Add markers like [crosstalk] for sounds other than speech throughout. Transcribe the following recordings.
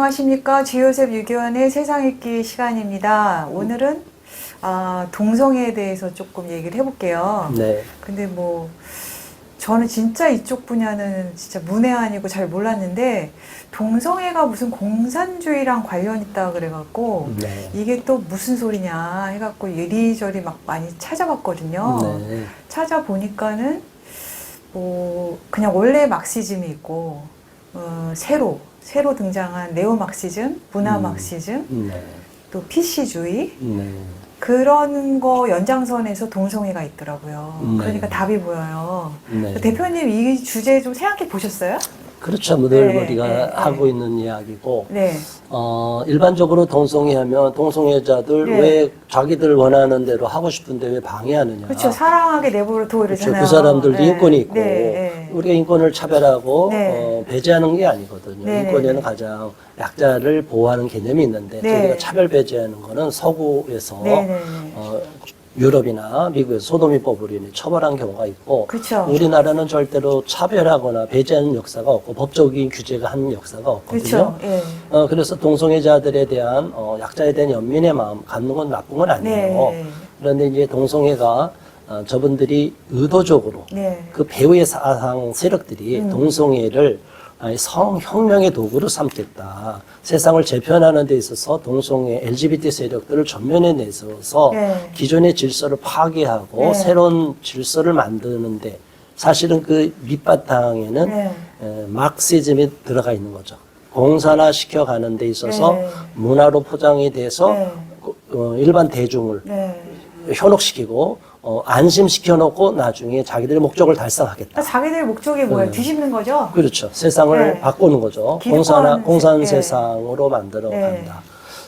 안녕하십니까. 지요셉 유교원의 세상 읽기 시간입니다. 오늘은 아, 동성애에 대해서 조금 얘기를 해볼게요. 네. 근데 뭐, 저는 진짜 이쪽 분야는 진짜 문외한이고 잘 몰랐는데, 동성애가 무슨 공산주의랑 관련 있다 그래갖고, 네. 이게 또 무슨 소리냐 해갖고 이리저리 막 많이 찾아봤거든요. 네. 찾아보니까는 뭐 그냥 원래 막시즘이 있고 어, 새로 새로 등장한 네오 막시즘, 문화 음. 막시즘, 네. 또 PC주의 네. 그런 거 연장선에서 동성애가 있더라고요. 네. 그러니까 답이 보여요. 네. 대표님 이 주제 좀 생각해 보셨어요? 그렇죠. 뭐늘 네, 우리가 네, 하고 네. 있는 이야기고, 네, 어, 일반적으로 동성애 하면 동성애자들 네. 왜 자기들 원하는 대로 하고 싶은데 왜 방해하느냐. 그렇죠. 사랑하게 내버려 둬 아. 그렇죠. 이러잖아요. 그 사람들도 네. 인권이 있고, 네, 네. 우리가 인권을 차별하고, 네. 어, 배제하는 게 아니거든요. 네, 네, 인권에는 네. 가장 약자를 보호하는 개념이 있는데, 네. 저희가 차별 배제하는 거는 서구에서, 네, 네, 네. 어, 유럽이나 미국에서 소도미법으로 인해 처벌한 경우가 있고 그렇죠. 우리나라는 절대로 차별하거나 배제하는 역사가 없고 법적인 규제가 한 역사가 없거든요. 예. 어, 그래서 동성애자들에 대한 어, 약자에 대한 연민의 마음 갖는 건 나쁜 건 아니에요. 네. 그런데 이제 동성애가 어, 저분들이 의도적으로 네. 그 배후의 사상 세력들이 음. 동성애를 성혁명의 도구로 삼겠다. 세상을 재편하는 데 있어서 동성애 LGBT 세력들을 전면에 내세워서 네. 기존의 질서를 파괴하고 네. 새로운 질서를 만드는데 사실은 그 밑바탕에는 네. 에, 마크시즘이 들어가 있는 거죠. 공산화 시켜가는 데 있어서 네. 문화로 포장이 돼서 네. 어, 일반 대중을 네. 현혹시키고 어, 안심시켜놓고 나중에 자기들의 목적을 달성하겠다. 그러니까 자기들 목적이 뭐예요? 네. 뒤집는 거죠? 그렇죠. 세상을 네. 바꾸는 거죠. 공산화, 공산 세- 네. 세상으로 만들어 네. 간다.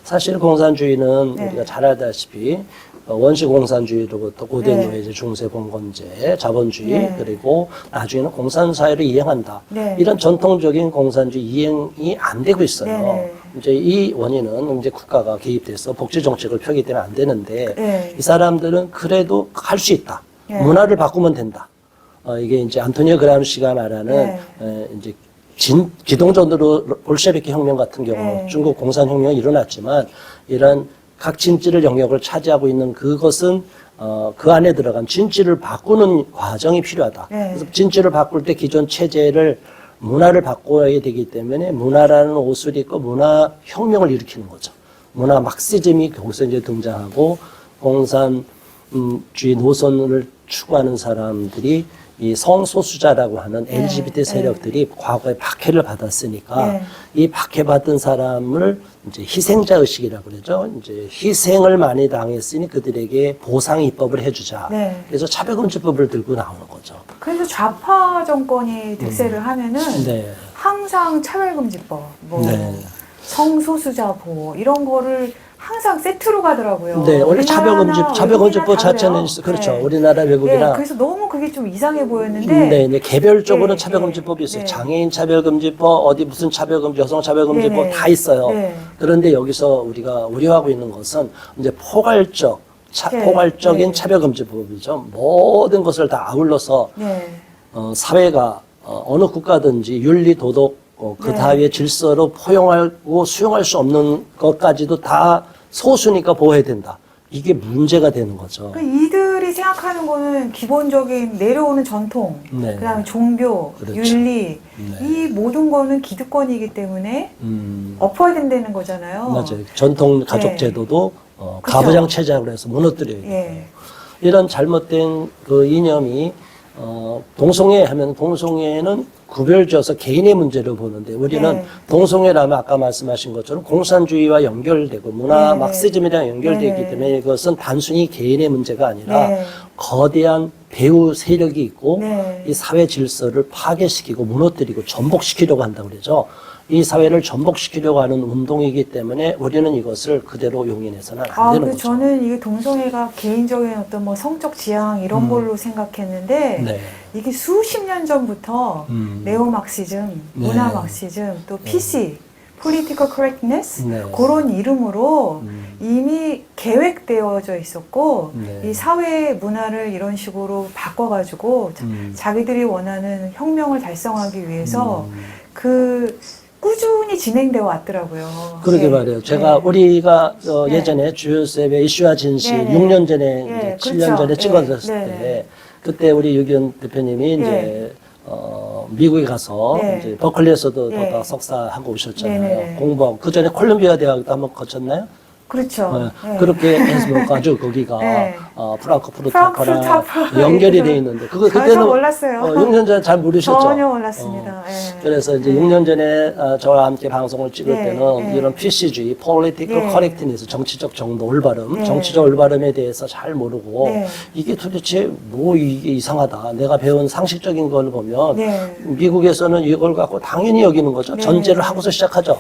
사실 공산주의는 네. 우리가 잘 알다시피 어, 원시 공산주의로부터 고대 네. 노예제, 중세 봉건제, 자본주의 네. 그리고 나중에는 공산 사회를 이행한다. 네. 이런 전통적인 공산주의 이행이 안 되고 있어요. 네. 이제 이 원인은 이제 국가가 개입돼서 복지 정책을 펴기 때문에 안 되는데 네. 이 사람들은 그래도 할 수 있다. 네. 문화를 바꾸면 된다. 어, 이게 이제 안토니오 그람시가 말하는 네. 에, 이제 진, 기동전으로 볼셰비키 혁명 같은 경우 네. 중국 공산 혁명이 일어났지만 이런 각 진지를 영역을 차지하고 있는 그것은 어, 그 안에 들어간 진지를 바꾸는 과정이 필요하다. 네. 그래서 진지를 바꿀 때 기존 체제를 문화를 바꿔야 되기 때문에 문화라는 옷을 입고 문화 혁명을 일으키는 거죠. 문화 막시즘이 거기서 이제 등장하고 공산주의 노선을 추구하는 사람들이 이 성소수자라고 하는 네, LGBT 네. 세력들이 과거에 박해를 받았으니까 네. 이 박해받은 사람을 이제 희생자 의식이라고 그러죠. 이제 희생을 많이 당했으니 그들에게 보상 입법을 해주자. 네. 그래서 차별금지법을 들고 나오는 거죠. 그래서 좌파 정권이 득세를 하면은 음. 네. 항상 차별금지법, 뭐 네. 성소수자 보호 이런 거를 항상 세트로 가더라고요. 네, 원래 차별금지 우리나라나 차별금지법 외국이나 자체는. 그렇죠. 네. 우리나라 외국이나 네, 그래서 너무 그게 좀 이상해 보였는데 네, 네, 개별적으로는 네, 차별금지법이 네, 있어요. 네. 장애인 차별금지법, 어디 무슨 차별금지, 여성 차별금지법 네, 네. 다 있어요. 네. 그런데 여기서 우리가 우려하고 있는 것은 이제 포괄적, 차, 네, 포괄적인 네. 차별금지법이죠. 모든 것을 다 아울러서 네. 어, 사회가 어, 어느 국가든지 윤리, 도덕, 어, 그 네. 다음에 질서로 포용하고 수용할 수 없는 것까지도 다 소수니까 보호해야 된다. 이게 문제가 되는 거죠. 그 이들이 생각하는 거는 기본적인 내려오는 전통, 네. 그다음에 종교, 그렇죠. 윤리 네. 이 모든 거는 기득권이기 때문에 음, 엎어야 된다는 거잖아요. 맞아요. 전통 네. 가족 제도도 어, 그쵸. 가부장 체제라고 해서 무너뜨려야 돼요. 예. 이런 잘못된 그 이념이 어, 동성애 하면 동성애는 구별지어서 개인의 문제로 보는데 우리는 네. 동성애라면 아까 말씀하신 것처럼 공산주의와 연결되고 문화 네. 막시즘이랑 연결되기 네. 때문에 이것은 단순히 개인의 문제가 아니라 네. 거대한 배후 세력이 있고 네. 이 사회 질서를 파괴시키고 무너뜨리고 전복시키려고 한다고 그러죠. 이 사회를 전복시키려고 하는 운동이기 때문에 우리는 이것을 그대로 용인해서는 안 아, 되는 그 거죠. 저는 이게 동성애가 개인적인 어떤 뭐 성적 지향 이런 음. 걸로 생각했는데 네. 이게 수십 년 전부터 음. 네오 막시즘, 네. 문화 막시즘, 또 PC, political correctness 네. 그런 이름으로 음. 이미 계획되어져 있었고 네. 이 사회 문화를 이런 식으로 바꿔가지고 자- 음. 자 기들이 원하는 혁명을 달성하기 위해서 음. 그 꾸준히 진행되어 왔더라고요. 그러게 예. 말이에요. 제가 예. 우리가 어, 네. 예전에 주요셉의 이슈와 진실 네, 네. 6년 전에 예, 이제 그렇죠. 7년 전에 예, 찍어졌을 네, 때 네. 그때 우리 유기현 대표님이 네. 이제 어, 미국에 가서 네. 이제 버클리에서도 네. 다 석사하고 오셨잖아요. 네, 네, 네. 공부하고 그 전에 콜롬비아 대학도 한번 거쳤나요? 그렇죠. 네. 예. 그렇게 해서 가지고 [laughs] 거기가 네. 어, 프랑크푸르트하거나 프랑크푸르트하고 연결이. 돼 있는데 그거 그때는 몰랐어요. 어, 6년 전에 잘 모르셨죠? 전혀 몰랐습니다. 어. 예. 그래서 이제 네. 6년 전에 어, 저와 함께 방송을 찍을 네, 때는 네. 이런 PC주의, political 네. correctness, 정치적 정도, 올바름, 네. 정치적 올바름에 대해서 잘 모르고 네. 이게 도대체 뭐 이게 이상하다. 내가 배운 상식적인 걸 보면 네. 미국에서는 이걸 갖고 당연히 여기는 거죠. 네. 전제를 하고서 시작하죠.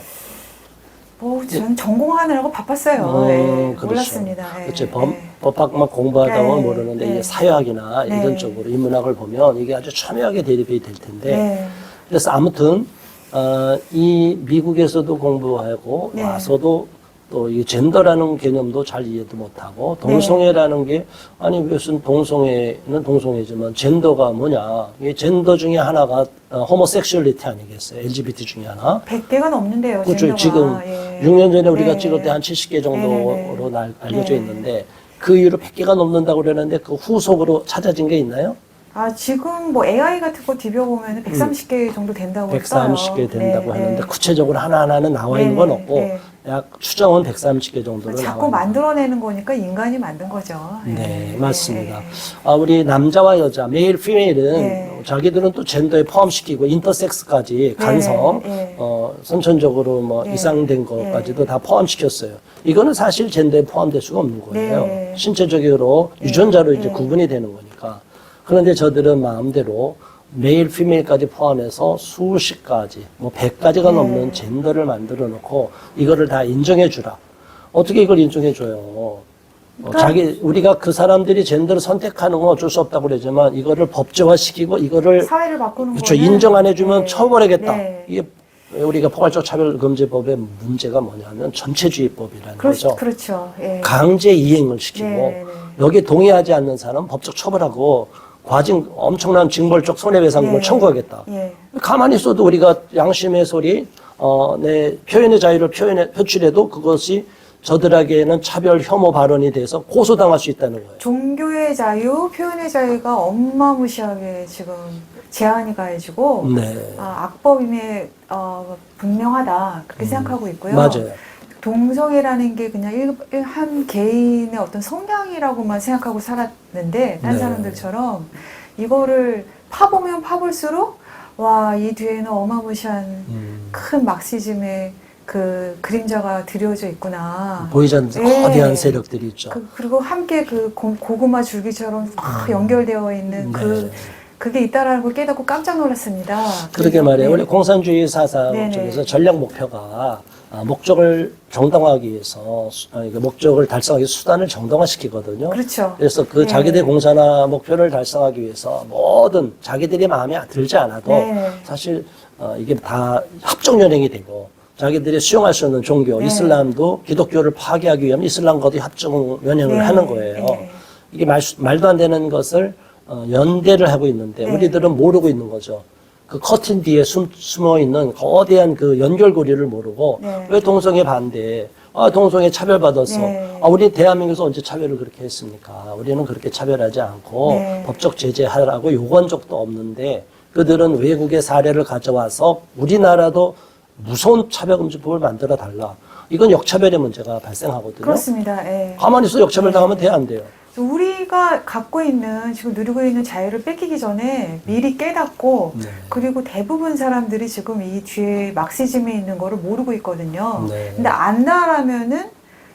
뭐, 전 전공하느라고 바빴어요. 음, 예. 그렇죠. 몰랐습니다. 예. 그렇죠. 법, 예. 법학만 공부하다 보면 네, 모르는데 네. 이게 사회학이나 네. 이런 쪽으로 인문학을 보면 이게 아주 첨예하게 대립이 될 텐데 네. 그래서 아무튼 어, 이 미국에서도 공부하고 네. 와서도 또 이 젠더라는 개념도 잘 이해도 못하고 동성애라는 게 아니 무슨 동성애는 동성애지만 젠더가 뭐냐 이게 젠더 중에 하나가 어, 호모섹슈얼리티 아니겠어요 LGBT 중에 하나 100개가 넘는데요. 그렇죠. 젠더가. 지금 예. 6년 전에 우리가 네. 찍을 때 한 70개 정도로 네, 네. 날- 알려져 네. 있는데 그 이후로 100개가 넘는다고 그러는데 그 후속으로 찾아진 게 있나요? 아, 지금 뭐 AI 같은 거 뒤벼보면 130개 정도 된다고 했어요. 130개 된다고 네, 하는데 네. 구체적으로 하나하나는 나와 있는 네, 건 네, 없고 네. 약 추정은 130개 정도로 자꾸 있는 만들어내는 거니까 인간이 만든 거죠. 네, 예. 맞습니다. 예. 아, 우리 남자와 여자, 메일, 피메일은 네. 자기들은 또 젠더에 포함시키고 인터섹스까지 간성, 네. 어, 선천적으로 뭐 네. 이상된 것까지도 다 포함시켰어요. 이거는 사실 젠더에 포함될 수가 없는 거예요. 네. 신체적으로 유전자로 이제 네. 구분이 되는 거니까. 그런데 저들은 마음대로 메일, 피메일까지 포함해서 수십 가지, 뭐 100가지가 네. 넘는 젠더를 만들어 놓고 이거를 다 인정해 주라. 어떻게 이걸 인정해 줘요? 어, 그러니까- 자기 우리가 그 사람들이 젠더를 선택하는 건 어쩔 수 없다고 그러지만 이거를 법제화시키고 이거를 사회를 바꾸는 그렇죠 거는 인정 안 해주면 네. 처벌하겠다. 네. 이게 우리가 포괄적 차별금지법의 문제가 뭐냐면 전체주의법이라는 그렇죠. 거죠. 그렇죠. 예. 강제 이행을 시키고 네, 네. 여기에 동의하지 않는 사람 법적 처벌하고 과징 엄청난 징벌적 손해배상금을 네. 청구하겠다. 예. 가만히 있어도 우리가 양심의 소리, 어, 내 표현의 자유를 표현해, 표출해도 그것이 저들에게는 차별 혐오 발언이 돼서 고소당할 수 있다는 거예요. 종교의 자유, 표현의 자유가 엄마무시하게 지금 제한이 가해지고 네. 아, 악법임에 어, 분명하다 그렇게 생각하고 있고요. 음. 맞아요. 동성애라는 게 그냥 일, 일- 한 개인의 어떤 성향이라고만 생각하고 살았는데 딴 네. 사람들처럼 이거를 파보면 파볼수록 와 이 뒤에는 어마무시한 음. 큰 막시즘의 그 그림자가 드려져 있구나. 보이지 않는 네. 거대한 세력들이 있죠. 그, 그리고 함께 그 고, 고구마 줄기처럼 확 연결되어 있는 네. 그 그게 있다라는 걸 깨닫고 깜짝 놀랐습니다. 그러게 말이에요. 네. 우리 공산주의 사상 네네. 쪽에서 전략 목표가 아, 목적을 정당화하기 위해서 수- 아, 이거 목적을 달성하기 위해서 수단을 정당화시키거든요. 그렇죠. 그래서 그 네. 자기들 공산화 목표를 달성하기 위해서 뭐든 자기들이 마음에 들지 않아도 네. 사실 어, 이게 다 합종연행이 되고 자기들이 수용할 수 있는 종교 네. 이슬람도 기독교를 파괴하기 위하면 이슬람과도 합종연행을 네. 하는 거예요. 네. 이게 말, 말도 안 되는 것을 어, 연대를 하고 있는데 네. 우리들은 모르고 있는 거죠. 그 커튼 뒤에 숨, 숨어 있는 거대한 그 연결고리를 모르고 네. 왜 동성애 반대? 아 동성애 차별받았어. 네. 아 우리 대한민국에서 언제 차별을 그렇게 했습니까? 우리는 그렇게 차별하지 않고 네. 법적 제재하라고 요구한 적도 없는데 그들은 외국의 사례를 가져와서 우리나라도 무서운 차별금지법을 만들어 달라. 이건 역차별의 문제가 발생하거든요. 그렇습니다. 예. 가만히 있어 역차별 당하면 돼 안 돼요? 우리가 갖고 있는 지금 누리고 있는 자유를 뺏기기 전에 미리 깨닫고 네. 그리고 대부분 사람들이 지금 이 뒤에 막시즘에 있는 거를 모르고 있거든요. 네. 근데 안다라면은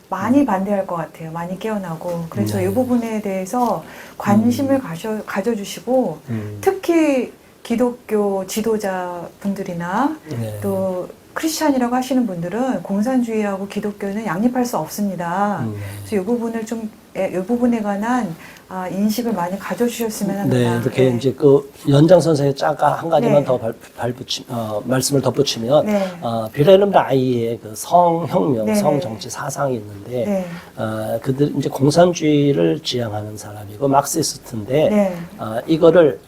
많이 반대할 것 같아요. 많이 깨어나고 그래서 네. 이 부분에 대해서 관심을 가져 가져주시고 음. 특히 기독교 지도자 분들이나 네. 또 크리스찬이라고 하시는 분들은 공산주의하고 기독교는 양립할 수 없습니다. 음. 그래서 이 부분을 좀, 예, 이 부분에 관한 아, 인식을 많이 가져주셨으면 합니다. 네, 이렇게 네. 이제 그 연장선상에 짜가 한 가지만 네. 더 발, 발붙이, 어, 말씀을 덧붙이면, 네. 어, 비레름 라이의 그 성혁명, 네. 성정치 사상이 있는데, 네. 어, 그들 이제 공산주의를 지향하는 사람이고, 막시스트인데, 네. 어, 이거를, 어,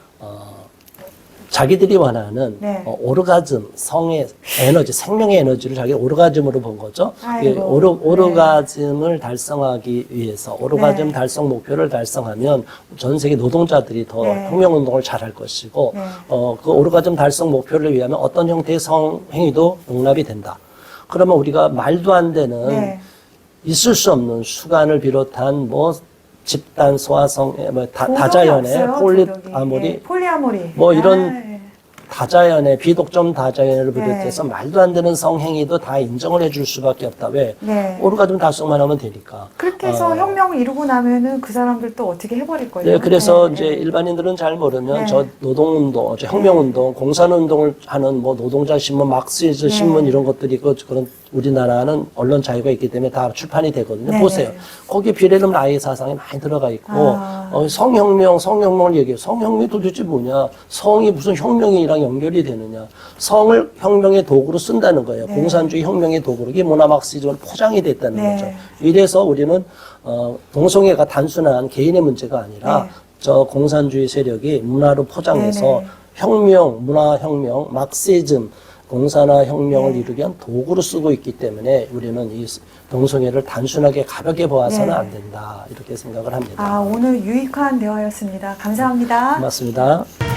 자기들이 원하는 네. 어, 오르가즘, 성의 에너지, 생명의 에너지를 자기 오르가즘으로 본 거죠. 예, 오르, 오르가즘을 달성하기 위해서 오르가즘 네. 달성 목표를 달성하면 전 세계 노동자들이 더 네. 혁명 운동을 잘할 것이고 네. 어, 그 오르가즘 달성 목표를 위하면 어떤 형태의 성행위도 용납이 된다. 그러면 우리가 말도 안 되는 네. 있을 수 없는 수간을 비롯한 뭐 집단 소화성 뭐 다, 다자연의 없어요, 폴리. 아모리 예, 폴리아모리. 뭐 이런 아, 예. 다자연의 비독점 다자연을 비롯해서 네. 말도 안 되는 성행위도 다 인정을 해줄 수밖에 없다. 왜? 네. 오르가즘 달성만 하면 되니까. 그렇게 해서 어, 혁명을 이루고 나면은 그 사람들 또 어떻게 해버릴 거예요. 네, 그래서 네, 이제 네. 일반인들은 잘 모르면 네. 저 노동운동, 저 혁명운동, 공산운동을 하는 뭐 노동자 신문, 막스이즈 네. 신문 이런 것들이 그 그런 우리나라는 언론 자유가 있기 때문에 다 출판이 되거든요. 네, 보세요. 네. 거기에 비례름 라이 사상이 많이 들어가 있고 아. 어, 성혁명, 성혁명을 얘기해요. 성혁명이 도대체 뭐냐? 성이 무슨 혁명이랑 연결이 되느냐? 성을 혁명의 도구로 쓴다는 거예요. 네. 공산주의 혁명의 도구로 이게 모나막시즘으로 포장이 됐다는 네. 거죠. 이래서 우리는 어, 동성애가 단순한 개인의 문제가 아니라 네. 저 공산주의 세력이 문화로 포장해서 네네. 혁명, 문화혁명, 막시즘, 공산화 혁명을 네. 이루기 위한 도구로 쓰고 있기 때문에 우리는 이 동성애를 단순하게 가볍게 보아서는 네. 안 된다 이렇게 생각을 합니다. 아, 오늘 유익한 대화였습니다. 감사합니다. 고맙습니다.